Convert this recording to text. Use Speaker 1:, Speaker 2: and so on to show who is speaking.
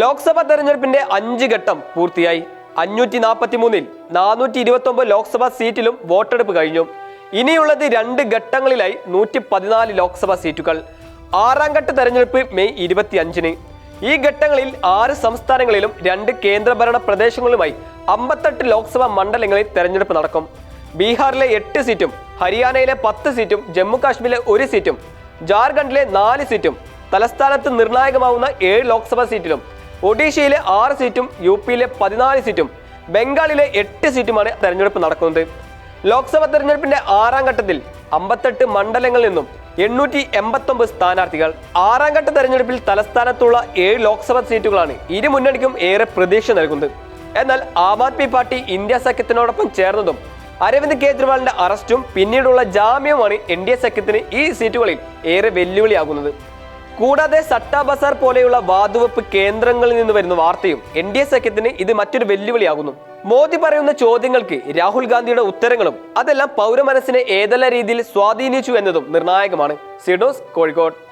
Speaker 1: ലോക്സഭാ തെരഞ്ഞെടുപ്പിന്റെ അഞ്ച് ഘട്ടം പൂർത്തിയായി. അഞ്ഞൂറ്റി നാൽപ്പത്തി മൂന്നിൽ നാനൂറ്റി ഇരുപത്തി ഒമ്പത് ലോക്സഭാ സീറ്റിലും വോട്ടെടുപ്പ് കഴിഞ്ഞു. ഇനിയുള്ളത് രണ്ട് ഘട്ടങ്ങളിലായി നൂറ്റി പതിനാല് ലോക്സഭാ സീറ്റുകൾ. ആറാം ഘട്ട തെരഞ്ഞെടുപ്പ് മെയ് ഇരുപത്തി അഞ്ചിന് ഈ ഘട്ടങ്ങളിൽ ആറ് സംസ്ഥാനങ്ങളിലും രണ്ട് കേന്ദ്രഭരണ പ്രദേശങ്ങളുമായി അമ്പത്തെട്ട് ലോക്സഭാ മണ്ഡലങ്ങളിൽ തെരഞ്ഞെടുപ്പ് നടക്കും. ബീഹാറിലെ എട്ട് സീറ്റും ഹരിയാനയിലെ പത്ത് സീറ്റും ജമ്മു കാശ്മീരിലെ ഒരു സീറ്റും ജാർഖണ്ഡിലെ നാല് സീറ്റും തലസ്ഥാനത്ത് നിർണായകമാവുന്ന ഏഴ് ലോക്സഭാ സീറ്റിലും ഒഡീഷയിലെ ആറ് സീറ്റും യു പിയിലെ പതിനാല് സീറ്റും ബംഗാളിലെ എട്ട് സീറ്റുമാണ് തെരഞ്ഞെടുപ്പ് നടക്കുന്നത്. ലോക്സഭാ തെരഞ്ഞെടുപ്പിന്റെ ആറാം ഘട്ടത്തിൽ അമ്പത്തെട്ട് മണ്ഡലങ്ങളിൽ നിന്നും എണ്ണൂറ്റി എൺപത്തൊമ്പത് സ്ഥാനാർത്ഥികൾ. ആറാം ഘട്ട തെരഞ്ഞെടുപ്പിൽ തലസ്ഥാനത്തുള്ള ഏഴ് ലോക്സഭാ സീറ്റുകളാണ് ഇരു മുന്നണിക്കും ഏറെ പ്രതീക്ഷ നൽകുന്നത്. എന്നാൽ ആം ആദ്മി പാർട്ടി ഇന്ത്യ സഖ്യത്തിനോടൊപ്പം ചേർന്നതും അരവിന്ദ് കേജ്രിവാളിന്റെ അറസ്റ്റും പിന്നീടുള്ള ജാമ്യവുമാണ് എൻ ഡി എ സഖ്യത്തിന് ഈ സീറ്റുകളിൽ ഏറെ വെല്ലുവിളിയാകുന്നത്. കൂടാതെ സട്ടാ ബസാർ പോലെയുള്ള വാതുവെപ്പ് കേന്ദ്രങ്ങളിൽ നിന്ന് വരുന്ന വാർത്തയും എൻ ഡി എ സഖ്യത്തിന് ഇത് മറ്റൊരു വെല്ലുവിളിയാകുന്നു. മോദി പറയുന്ന ചോദ്യങ്ങൾക്ക് രാഹുൽ ഗാന്ധിയുടെ ഉത്തരങ്ങളും അതെല്ലാം പൗരമനസ്സിനെ ഏതെല്ലാം രീതിയിൽ സ്വാധീനിച്ചു എന്നതും നിർണായകമാണ്. സിഡോസ് കോഴിക്കോട്.